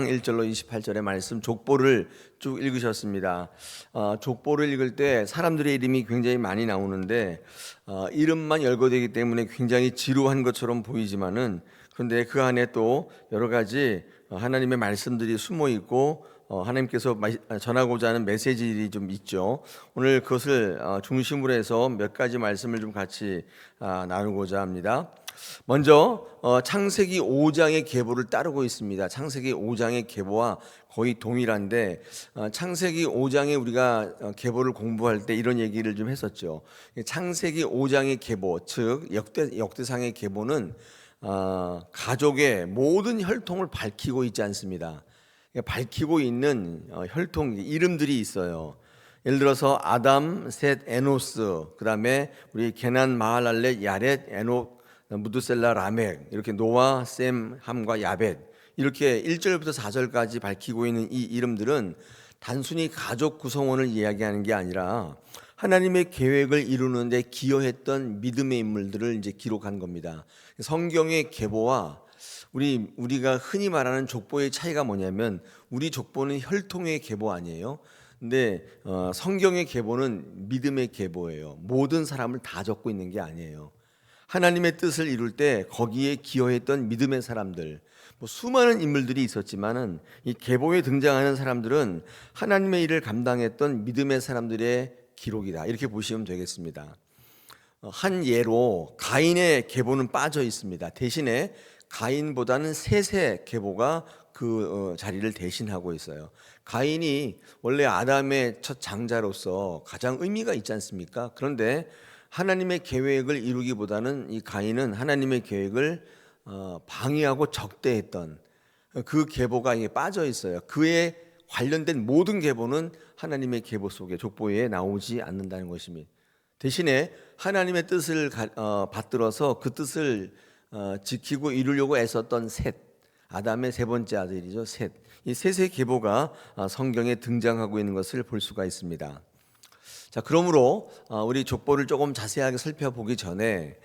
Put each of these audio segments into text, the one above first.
1절로 28절의 말씀 족보를 쭉 읽으셨습니다. 어, 족보를 읽을 때 사람들의 이름이 굉장히 많이 나오는데 어, 이름만 열거되기 때문에 굉장히 지루한 것처럼 보이지만은 그런데 그 안에 또 여러 가지 어, 하나님의 말씀들이 숨어 있고 어, 하나님께서 마- 전하고자 하는 메시지들이 좀 있죠. 오늘 그것을 어, 중심으로 해서 몇 가지 말씀을 좀 같이 아, 나누고자 합니다. 먼저 어, 창세기 5장의 계보를 따르고 있습니다. 창세기 5장의 계보와 거의 동일한데 어, 창세기 5장에 우리가 어, 계보를 공부할 때 이런 얘기를 좀 했었죠. 창세기 5장의 계보, 즉 역대 역대상의 계보는 어, 가족의 모든 혈통을 밝히고 있지 않습니다. 그러니까 밝히고 있는 어, 혈통 이름들이 있어요. 예를 들어서 아담, 셋, 에노스, 그 다음에 우리 게난, 마할랄렛, 야렛, 에녹, 무드셀라, 라멕 이렇게 노아, 셈, 함과 야벳 이렇게 1절부터 4절까지 밝히고 있는 이 이름들은 단순히 가족 구성원을 이야기하는 게 아니라 하나님의 계획을 이루는데 기여했던 믿음의 인물들을 이제 기록한 겁니다. 성경의 계보와 우리 우리가 흔히 말하는 족보의 차이가 뭐냐면 우리 족보는 혈통의 계보 아니에요. 근데 어, 성경의 계보는 믿음의 계보예요. 모든 사람을 다 적고 있는 게 아니에요. 하나님의 뜻을 이룰 때 거기에 기여했던 믿음의 사람들, 뭐 수많은 인물들이 있었지만은 이 계보에 등장하는 사람들은 하나님의 일을 감당했던 믿음의 사람들의 기록이다. 이렇게 보시면 되겠습니다. 어, 한 예로 가인의 계보는 빠져 있습니다. 대신에 가인보다는 셋의 계보가 그 어, 자리를 대신하고 있어요. 가인이 원래 아담의 첫 장자로서 가장 의미가 있지 않습니까? 그런데 하나님의 계획을 이루기보다는 이 가인은 하나님의 계획을 어, 방해하고 적대했던 그 계보가 빠져 있어요. 그에 관련된 모든 계보는 하나님의 계보 속에 족보에 나오지 않는다는 것입니다. 대신에 하나님의 뜻을 가- 어, 받들어서 그 뜻을 어, 지키고 이루려고 애썼던 셋, 아담의 세 번째 아들이죠, 셋. 이 셋의 계보가 어, 성경에 등장하고 있는 것을 볼 수가 있습니다. 자, 그러므로 어, 우리 족보를 조금 자세하게 살펴보기 전에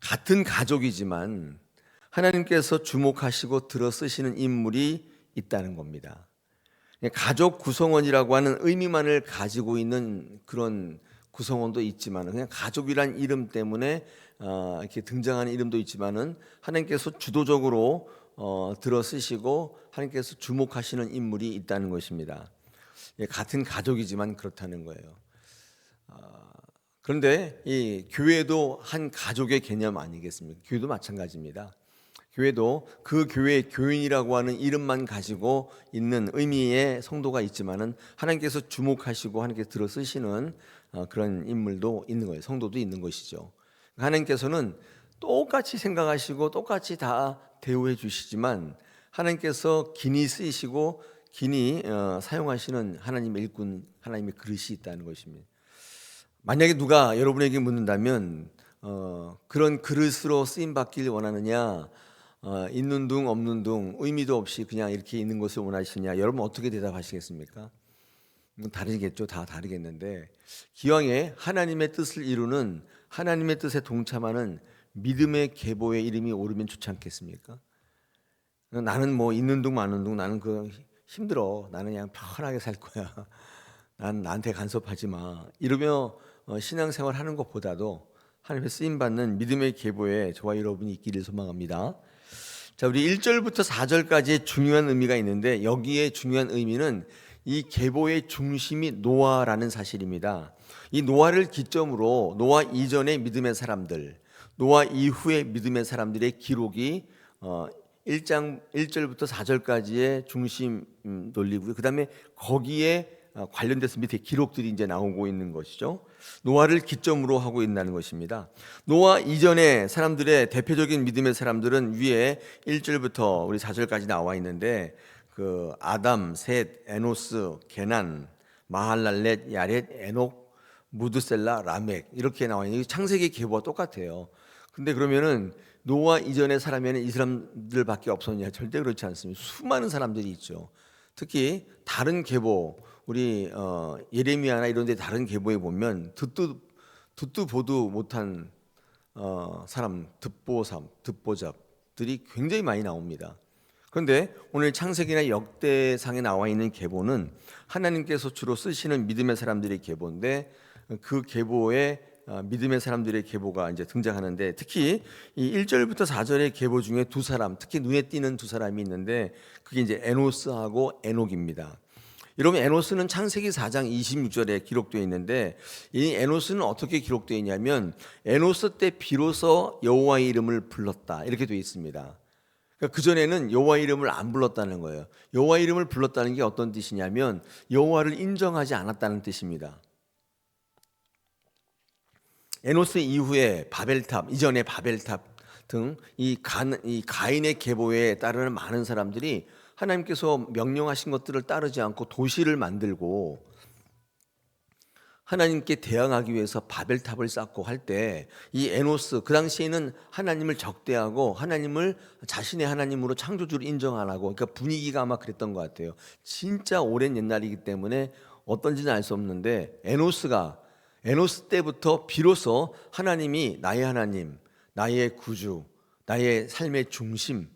같은 가족이지만 하나님께서 주목하시고 들어 쓰시는 인물이 있다는 겁니다. 가족 구성원이라고 하는 의미만을 가지고 있는 그런 구성원도 있지만 그냥 가족이란 이름 때문에 어, 이렇게 등장하는 이름도 있지만은 하나님께서 주도적으로 어, 들어 쓰시고 하나님께서 주목하시는 인물이 있다는 것입니다. 예, 같은 가족이지만 그렇다는 거예요. 아, 그런데 이 교회도 한 가족의 개념 아니겠습니까? 교회도 마찬가지입니다. 교회도 그 교회의 교인이라고 하는 이름만 가지고 있는 의미의 성도가 있지만은 하나님께서 주목하시고 하나님께서 들어 쓰시는 어, 그런 인물도 있는 거예요. 성도도 있는 것이죠. 하나님께서는 똑같이 생각하시고 똑같이 다 대우해 주시지만 하나님께서 긴히 쓰이시고 긴히 어, 사용하시는 하나님의 일꾼, 하나님의 그릇이 있다는 것입니다. 만약에 누가 여러분에게 묻는다면 어, 그런 그릇으로 쓰임 받길 원하느냐, 어, 있는 둥 없는 둥 의미도 없이 그냥 이렇게 있는 것을 원하시냐, 여러분 어떻게 대답하시겠습니까? 뭐 다르겠죠, 다 다르겠는데 기왕에 하나님의 뜻을 이루는 하나님의 뜻에 동참하는 믿음의 계보의 이름이 오르면 좋지 않겠습니까? 나는 뭐 있는 둥 마는 둥 나는 그 힘들어. 나는 그냥 편하게 살 거야. 난 나한테 간섭하지 마. 이러며 어, 신앙생활 하는 것보다도 하나님의 쓰임 받는 믿음의 계보에 저와 여러분이 있기를 소망합니다. 자, 우리 1절부터 4절까지의 중요한 의미가 있는데 여기에 중요한 의미는 이 계보의 중심이 노아라는 사실입니다. 이 노아를 기점으로 노아 이전의 믿음의 사람들, 노아 이후의 믿음의 사람들의 기록이 어 1장 1절부터 4절까지의 중심 음, 논리고요. 그다음에 거기에 어, 관련돼서 밑에 기록들이 이제 나오고 있는 것이죠. 노아를 기점으로 하고 있다는 것입니다. 노아 이전의 사람들의 대표적인 믿음의 사람들은 위에 1절부터 우리 4절까지 나와 있는데 그 아담, 셋, 에노스, 게난, 마할랄렛, 야렛, 에녹, 무드셀라, 라멕 이렇게 나와 있는 이 창세기 계보와 똑같아요. 근데 그러면은 노아 이전의 사람에는 이 사람들밖에 없었냐? 절대 그렇지 않습니다. 수많은 사람들이 있죠. 특히 다른 계보 우리 어, 예레미야나 이런 데 다른 계보에 보면 듣도 듣도 보도 못한 어, 사람 듣보삼 듣보잡들이 굉장히 많이 나옵니다. 그런데 오늘 창세기나 역대상에 나와 있는 계보는 하나님께서 주로 쓰시는 믿음의 사람들의 계보인데 그 계보에 어, 믿음의 사람들의 계보가 이제 등장하는데 특히 이 1절부터 4절의 계보 중에 두 사람, 특히 눈에 띄는 두 사람이 있는데 그게 이제 에노스하고 에녹입니다. 여러분 에노스는 창세기 4장 26절에 기록되어 있는데 이 에노스는 어떻게 기록되어 있냐면 에노스 때 비로소 여호와의 이름을 불렀다 이렇게 되어 있습니다. 그 전에는 여호와 이름을 안 불렀다는 거예요. 여호와 이름을 불렀다는 게 어떤 뜻이냐면 여호와를 인정하지 않았다는 뜻입니다. 에노스 이후에 바벨탑 이전에 바벨탑 등이이 가인의 계보에 따르는 많은 사람들이 하나님께서 명령하신 것들을 따르지 않고 도시를 만들고 하나님께 대항하기 위해서 바벨탑을 쌓고 할 때 이 에노스 그 당시에는 하나님을 적대하고 하나님을 자신의 하나님으로 창조주를 인정 안 하고 그러니까 분위기가 아마 그랬던 것 같아요. 진짜 오랜 옛날이기 때문에 어떤지는 알 수 없는데 에노스가 에노스 때부터 비로소 하나님이 나의 하나님, 나의 구주, 나의 삶의 중심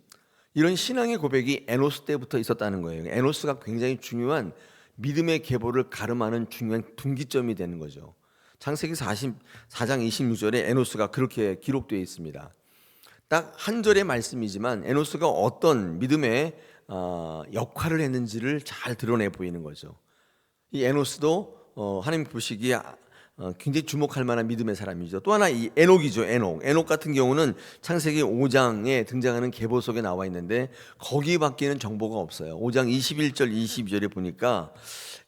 이런 신앙의 고백이 에노스 때부터 있었다는 거예요. 에노스가 굉장히 중요한 믿음의 계보를 가름하는 중요한 분기점이 되는 거죠. 창세기 44장 26절에 에노스가 그렇게 기록되어 있습니다. 딱 한 절의 말씀이지만 에노스가 어떤 믿음의 어, 역할을 했는지를 잘 드러내 보이는 거죠. 이 에노스도 어, 하나님 보시기에 어, 굉장히 주목할 만한 믿음의 사람이죠. 또 하나 이 에녹이죠. 에녹. 에녹 같은 경우는 창세기 5장에 등장하는 계보 속에 나와 있는데 거기밖에는 정보가 없어요. 5장 21절 22절에 보니까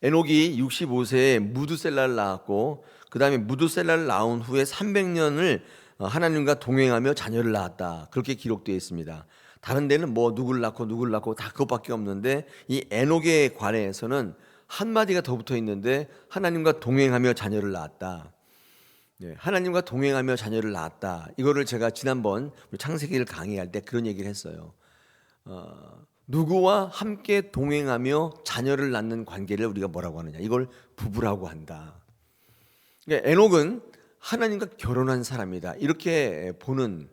에녹이 65세에 무드셀라를 낳았고 그다음에 무드셀라를 낳은 후에 300년을 어, 하나님과 동행하며 자녀를 낳았다. 그렇게 기록되어 있습니다. 다른 데는 뭐 누굴 낳고 누굴 낳고 다 그것밖에 없는데 이 에녹에 관해서는 한마디가 더 붙어 있는데 하나님과 동행하며 자녀를 낳았다. 네, 하나님과 동행하며 자녀를 낳았다. 이거를 제가 지난번 창세기를 강의할 때 그런 얘기를 했어요. 어, 누구와 함께 동행하며 자녀를 낳는 관계를 우리가 뭐라고 하느냐? 이걸 부부라고 한다. 그러니까 에녹은 하나님과 결혼한 사람이다. 이렇게 보는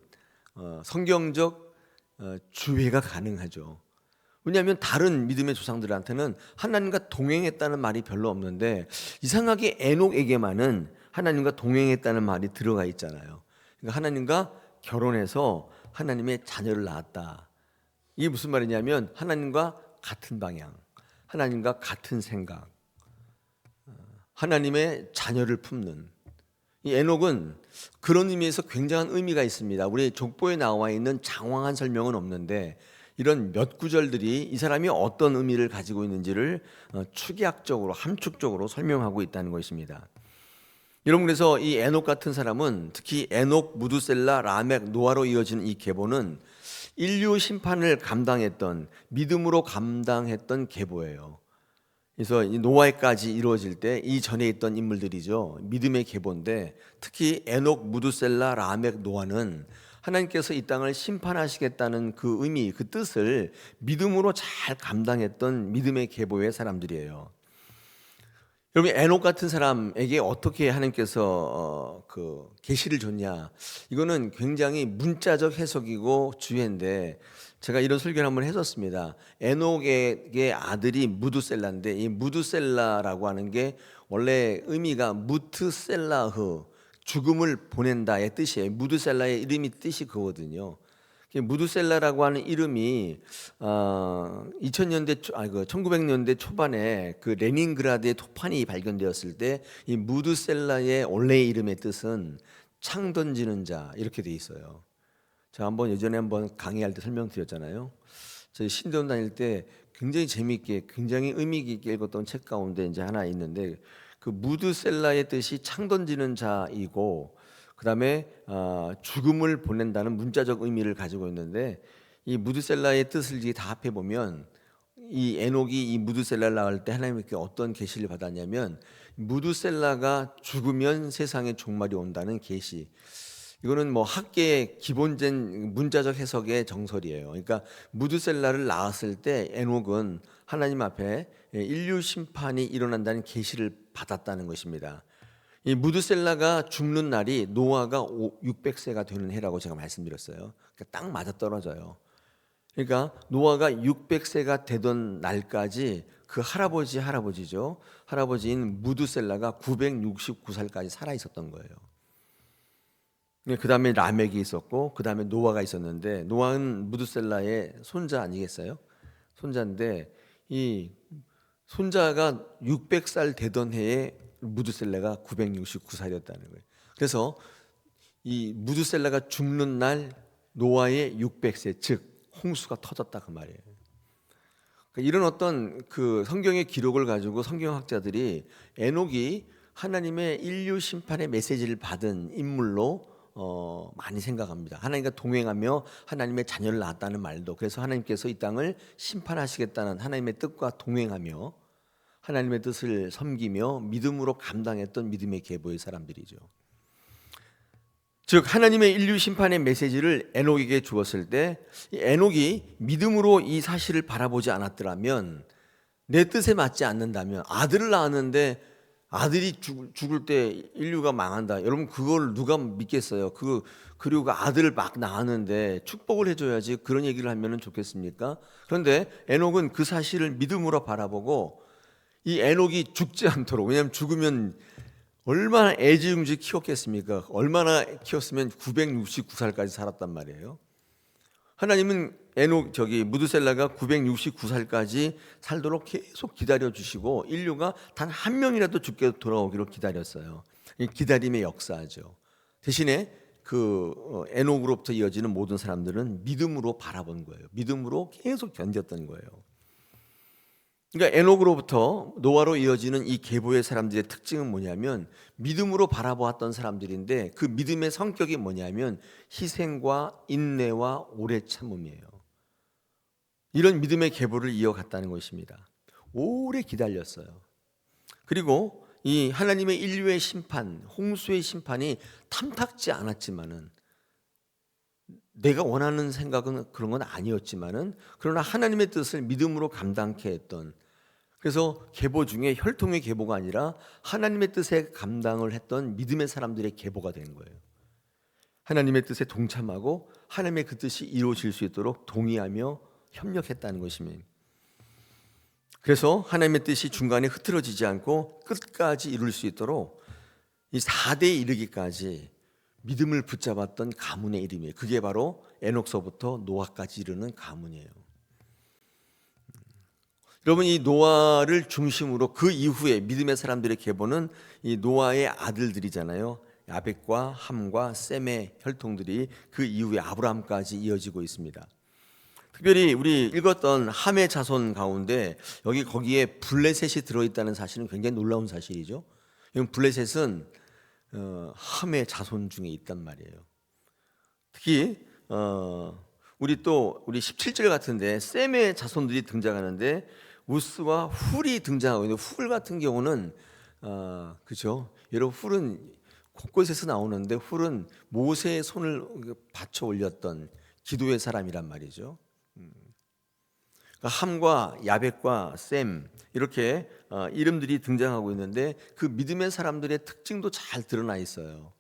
어, 성경적 어, 주회가 가능하죠. 왜냐하면 다른 믿음의 조상들한테는 하나님과 동행했다는 말이 별로 없는데 이상하게 에녹에게만은 하나님과 동행했다는 말이 들어가 있잖아요. 그러니까 하나님과 결혼해서 하나님의 자녀를 낳았다. 이게 무슨 말이냐면 하나님과 같은 방향, 하나님과 같은 생각, 하나님의 자녀를 품는 이 에녹은 그런 의미에서 굉장한 의미가 있습니다. 우리 족보에 나와 있는 장황한 설명은 없는데 이런 몇 구절들이 이 사람이 어떤 의미를 가지고 있는지를 어, 축약적으로 함축적으로 설명하고 있다는 것입니다. 여러분 그래서 이 에녹 같은 사람은 특히 에녹, 무두셀라, 라멕, 노아로 이어지는 이 계보는 인류 심판을 감당했던 믿음으로 감당했던 계보예요. 그래서 이 노아에까지 이루어질 때 이 전에 있던 인물들이죠. 믿음의 계보인데 특히 에녹, 무두셀라, 라멕, 노아는 하나님께서 이 땅을 심판하시겠다는 그 의미, 그 뜻을 믿음으로 잘 감당했던 믿음의 계보의 사람들이에요. 여러분 에녹 같은 사람에게 어떻게 하나님께서 어, 그 계시를 줬냐? 이거는 굉장히 문자적 해석이고 주의인데 제가 이런 설교를 한번 했었습니다. 에녹의 아들이 무두셀라인데 이 무두셀라라고 하는 게 원래 의미가 무트셀라흐 죽음을 보낸다의 뜻이에요. 무드셀라의 이름이 뜻이 그거거든요. 무드셀라라고 하는 이름이 어, 2000년대 아니 그 1900년대 초반에 그 레닌그라드의 토판이 발견되었을 때 이 무드셀라의 원래 이름의 뜻은 창 던지는 자 이렇게 돼 있어요. 제가 한번 예전에 한번 강의할 때 설명드렸잖아요. 저희 신대원 다닐 때 굉장히 재미있게 굉장히 의미 있게 읽었던 책 가운데 이제 하나 있는데 그 무드셀라의 뜻이 창 던지는 자이고 그 다음에 어, 죽음을 보낸다는 문자적 의미를 가지고 있는데 이 무드셀라의 뜻을 다 합해 보면 이 에녹이 이 무드셀라를 나갈 때 하나님께 어떤 계시를 받았냐면 무드셀라가 죽으면 세상에 종말이 온다는 계시. 이거는 뭐 학계의 기본된 문자적 해석의 정설이에요. 그러니까 무드셀라를 낳았을 때 에녹은 하나님 앞에 인류 심판이 일어난다는 계시를 받았다는 것입니다. 이 무드셀라가 죽는 날이 노아가 600세가 되는 해라고 제가 말씀드렸어요. 그러니까 딱 맞아 떨어져요. 그러니까 노아가 600세가 되던 날까지 그 할아버지 할아버지죠. 할아버지인 무드셀라가 969살까지 살아 있었던 거예요. 그 다음에 라멕이 있었고 그 다음에 노아가 있었는데 노아는 무드셀라의 손자 아니겠어요? 손자인데 이 손자가 600살 되던 해에 무드셀라가 969살이었다는 거예요. 그래서 이 무드셀라가 죽는 날 노아의 600세 즉 홍수가 터졌다 그 말이에요. 그러니까 이런 어떤 그 성경의 기록을 가지고 성경학자들이 에녹이 하나님의 인류 심판의 메시지를 받은 인물로 어, 많이 생각합니다. 하나님과 동행하며 하나님의 자녀를 낳았다는 말도 그래서 하나님께서 이 땅을 심판하시겠다는 하나님의 뜻과 동행하며 하나님의 뜻을 섬기며 믿음으로 감당했던 믿음의 계보의 사람들이죠. 즉 하나님의 인류 심판의 메시지를 에녹에게 주었을 때 에녹이 믿음으로 이 사실을 바라보지 않았더라면 내 뜻에 맞지 않는다면 아들을 낳았는데 아들이 죽을, 죽을 때 인류가 망한다. 여러분 그걸 누가 믿겠어요? 그 그리고 그 아들을 막 낳았는데 축복을 해줘야지 그런 얘기를 하면은 좋겠습니까? 그런데 에녹은 그 사실을 믿음으로 바라보고 이 에녹이 죽지 않도록 왜냐하면 죽으면 얼마나 애지중지 키웠겠습니까? 얼마나 키웠으면 969살까지 살았단 말이에요. 하나님은 에녹 저기 무드셀라가 969살까지 살도록 계속 기다려 주시고 인류가 단 한 명이라도 죽게 돌아오기로 기다렸어요. 이 기다림의 역사죠. 대신에 그 어, 에녹으로부터 이어지는 모든 사람들은 믿음으로 바라본 거예요. 믿음으로 계속 견뎠던 거예요. 그러니까 에녹으로부터 노아로 이어지는 이 계보의 사람들의 특징은 뭐냐면 믿음으로 바라보았던 사람들인데 그 믿음의 성격이 뭐냐면 희생과 인내와 오래 참음이에요. 이런 믿음의 계보를 이어갔다는 것입니다. 오래 기다렸어요. 그리고 이 하나님의 인류의 심판, 홍수의 심판이 탐탁지 않았지만은 내가 원하는 생각은 그런 건 아니었지만은 그러나 하나님의 뜻을 믿음으로 감당케 했던 그래서 계보 중에 혈통의 계보가 아니라 하나님의 뜻에 감당을 했던 믿음의 사람들의 계보가 된 거예요. 하나님의 뜻에 동참하고 하나님의 그 뜻이 이루어질 수 있도록 동의하며 협력했다는 것입니다. 그래서 하나님의 뜻이 중간에 흐트러지지 않고 끝까지 이룰 수 있도록 이 4대에 이르기까지 믿음을 붙잡았던 가문의 이름이에요. 그게 바로 에녹서부터 노아까지 이르는 가문이에요. 여러분 이 노아를 중심으로 그 이후에 믿음의 사람들의 계보는 이 노아의 아들들이잖아요. 야벳과 함과 셈의 혈통들이 그 이후에 아브라함까지 이어지고 있습니다. 특별히 우리 읽었던 함의 자손 가운데 여기 거기에 블레셋이 들어있다는 사실은 굉장히 놀라운 사실이죠. 이건 블레셋은 어, 함의 자손 중에 있단 말이에요. 특히 어, 우리 또 우리 17절 같은데 셈의 자손들이 등장하는데 우스와 훌이 등장하고 있는데 훌 같은 경우는 어, 그죠? 여러분 훌은 곳곳에서 나오는데 훌은 모세의 손을 받쳐 올렸던 기도의 사람이란 말이죠. 음. 그러니까 함과 야벳과 셈 이렇게 어, 이름들이 등장하고 있는데 그 믿음의 사람들의 특징도 잘 드러나 있어요.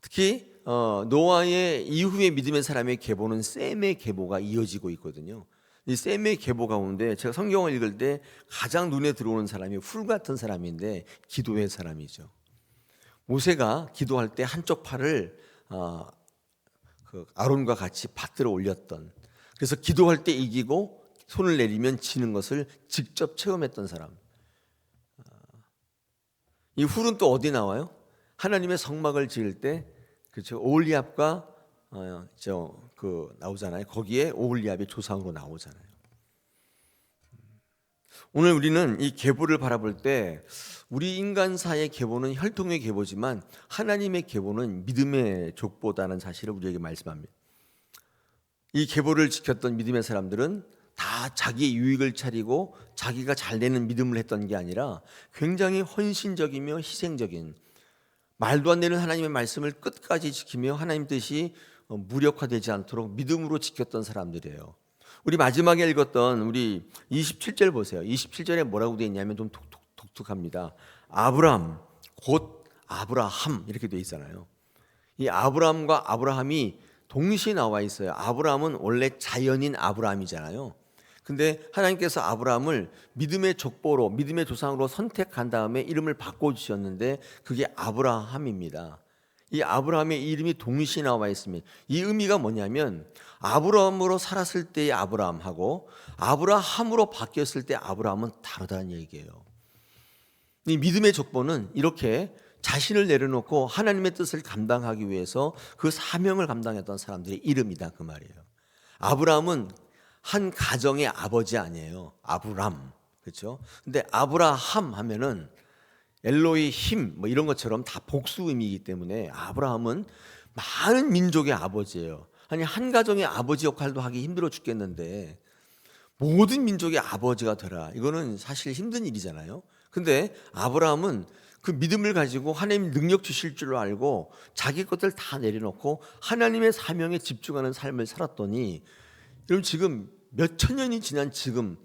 특히 어, 노아의 이후의 믿음의 사람의 계보는 셈의 계보가 이어지고 있거든요. 이 셈의 계보 가운데 제가 성경을 읽을 때 가장 눈에 들어오는 사람이 훌 같은 사람인데 기도의 사람이죠. 모세가 기도할 때 한쪽 팔을 어, 그 아론과 같이 받들어 올렸던 그래서 기도할 때 이기고 손을 내리면 지는 것을 직접 체험했던 사람. 어, 이 훌은 또 어디 나와요? 하나님의 성막을 지을 때 그렇죠 오올리압과 어, 저그 나오잖아요. 거기에 오올리압의 조상으로 나오잖아요. 오늘 우리는 이 계보를 바라볼 때 우리 인간사의 계보는 혈통의 계보지만 하나님의 계보는 믿음의 족보다는 사실을 우리에게 말씀합니다. 이 계보를 지켰던 믿음의 사람들은 다 자기의 유익을 차리고 자기가 잘 되는 믿음을 했던 게 아니라 굉장히 헌신적이며 희생적인 말도 안 되는 하나님의 말씀을 끝까지 지키며 하나님 뜻이 무력화되지 않도록 믿음으로 지켰던 사람들이에요. 우리 마지막에 읽었던 우리 27절 보세요. 27절에 뭐라고 되어 있냐면 좀 독특, 독특합니다. 아브람 곧 아브라함 이렇게 되어 있잖아요. 이 아브라함과 아브라함이 동시에 나와 있어요. 아브라함은 원래 자연인 아브라함이잖아요. 근데 하나님께서 아브라함을 믿음의 족보로 믿음의 조상으로 선택한 다음에 이름을 바꿔 주셨는데 그게 아브라함입니다. 이 아브라함의 이름이 동시에 나와 있습니다. 이 의미가 뭐냐면 아브라함으로 살았을 때의 아브라함하고 아브라함으로 바뀌었을 때 아브라함은 다르다는 얘기예요. 이 믿음의 족보는 이렇게 자신을 내려놓고 하나님의 뜻을 감당하기 위해서 그 사명을 감당했던 사람들의 이름이다 그 말이에요. 아브라함은 한 가정의 아버지 아니에요. 아브람. 그렇죠? 근데 아브라함 하면은 엘로이 힘 뭐 이런 것처럼 다 복수 의미이기 때문에 아브라함은 많은 민족의 아버지예요. 아니 한 가정의 아버지 역할도 하기 힘들어 죽겠는데 모든 민족의 아버지가 되라. 이거는 사실 힘든 일이잖아요. 근데 아브라함은 그 믿음을 가지고 하나님 능력 주실 줄 알고 자기 것들 다 내려놓고 하나님의 사명에 집중하는 삶을 살았더니 여러분 지금 몇 천 년이 지난 지금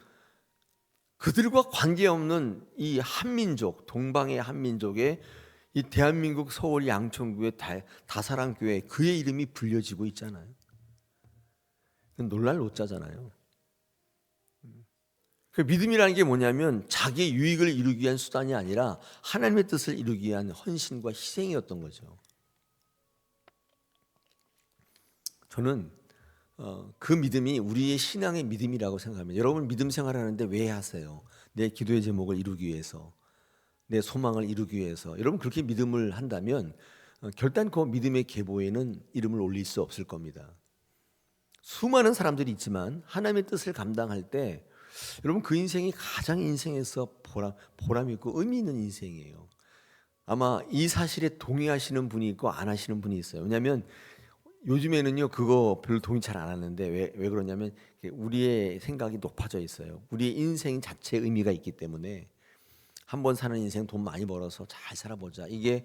그들과 관계없는 이 한민족 동방의 한민족의 이 대한민국 서울 양천구의 다, 다사랑교회 그의 이름이 불려지고 있잖아요. 놀랄 노자잖아요. 그 믿음이라는 게 뭐냐면 자기의 유익을 이루기 위한 수단이 아니라 하나님의 뜻을 이루기 위한 헌신과 희생이었던 거죠. 저는 어, 그 믿음이 우리의 신앙의 믿음이라고 생각합니다. 여러분 믿음 생활하는데 왜 하세요? 내 기도의 제목을 이루기 위해서, 내 소망을 이루기 위해서. 여러분 그렇게 믿음을 한다면 어, 결단코 믿음의 계보에는 이름을 올릴 수 없을 겁니다. 수많은 사람들이 있지만 하나님의 뜻을 감당할 때 여러분 그 인생이 가장 인생에서 보람 보람 있고 의미 있는 인생이에요. 아마 이 사실에 동의하시는 분이 있고 안 하시는 분이 있어요. 왜냐하면 요즘에는요 그거 별로 동의 잘 안 하는데 왜, 왜 그러냐면 우리의 생각이 높아져 있어요. 우리의 인생 자체에 의미가 있기 때문에 한 번 사는 인생 돈 많이 벌어서 잘 살아보자. 이게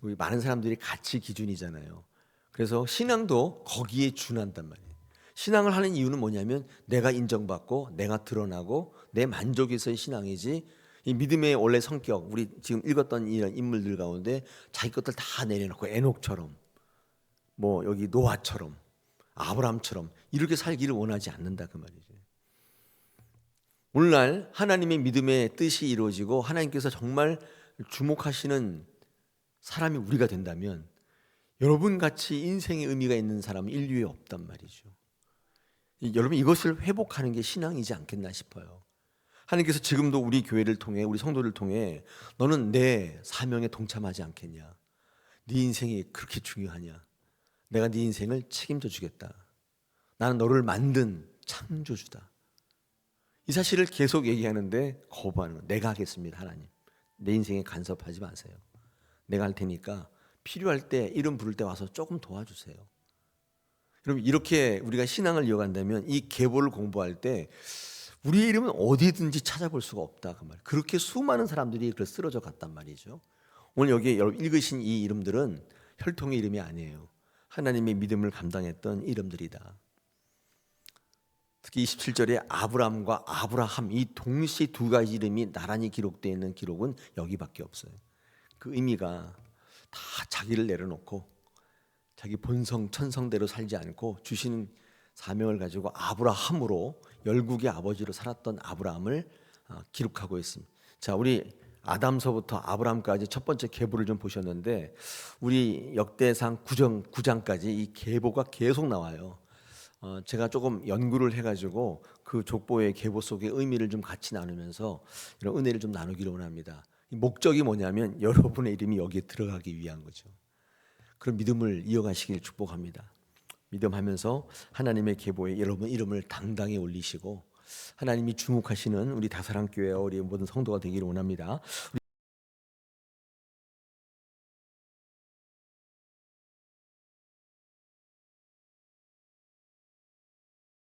우리 많은 사람들이 가치 기준이잖아요. 그래서 신앙도 거기에 준한단 말이에요. 신앙을 하는 이유는 뭐냐면 내가 인정받고 내가 드러나고 내 만족에서의 신앙이지 이 믿음의 원래 성격 우리 지금 읽었던 이런 인물들 가운데 자기 것들 다 내려놓고 에녹처럼 뭐 여기 노아처럼 아브라함처럼 이렇게 살기를 원하지 않는다 그 말이죠. 오늘날 하나님의 믿음의 뜻이 이루어지고 하나님께서 정말 주목하시는 사람이 우리가 된다면 여러분 같이 인생의 의미가 있는 사람은 인류에 없단 말이죠. 여러분 이것을 회복하는 게 신앙이지 않겠나 싶어요. 하나님께서 지금도 우리 교회를 통해 우리 성도를 통해 너는 내 사명에 동참하지 않겠냐? 네 인생이 그렇게 중요하냐? 내가 네 인생을 책임져 주겠다. 나는 너를 만든 창조주다. 이 사실을 계속 얘기하는데 거부하는 거. 내가 하겠습니다, 하나님. 내 인생에 간섭하지 마세요. 내가 할 테니까 필요할 때 이름 부를 때 와서 조금 도와주세요. 그럼 이렇게 우리가 신앙을 이어간다면 이 계보를 공부할 때 우리의 이름은 어디든지 찾아볼 수가 없다 그 말. 그렇게 수많은 사람들이 그걸 쓰러져 갔단 말이죠. 오늘 여기 여러분 읽으신 이 이름들은 혈통의 이름이 아니에요. 하나님의 믿음을 감당했던 이름들이다. 특히 27절에 아브람과 아브라함 이 동시에 두 가지 이름이 나란히 기록되어 있는 기록은 여기밖에 없어요. 그 의미가 다 자기를 내려놓고 자기 본성 천성대로 살지 않고 주시는 사명을 가지고 아브라함으로 열국의 아버지로 살았던 아브라함을 아, 기록하고 있습니다. 자, 우리 아담서부터 아브라함까지 첫 번째 계보를 좀 보셨는데 우리 역대상 9장 9장까지 이 계보가 계속 나와요. 어, 제가 조금 연구를 해가지고 그 족보의 계보 속의 의미를 좀 같이 나누면서 이런 은혜를 좀 나누기를 원합니다. 목적이 뭐냐면 여러분의 이름이 여기에 들어가기 위한 거죠. 그런 믿음을 이어가시길 축복합니다. 믿음하면서 하나님의 계보에 여러분 이름을 당당히 올리시고 하나님이 주목하시는 우리 다사랑교회 우리 모든 성도가 되기를 원합니다.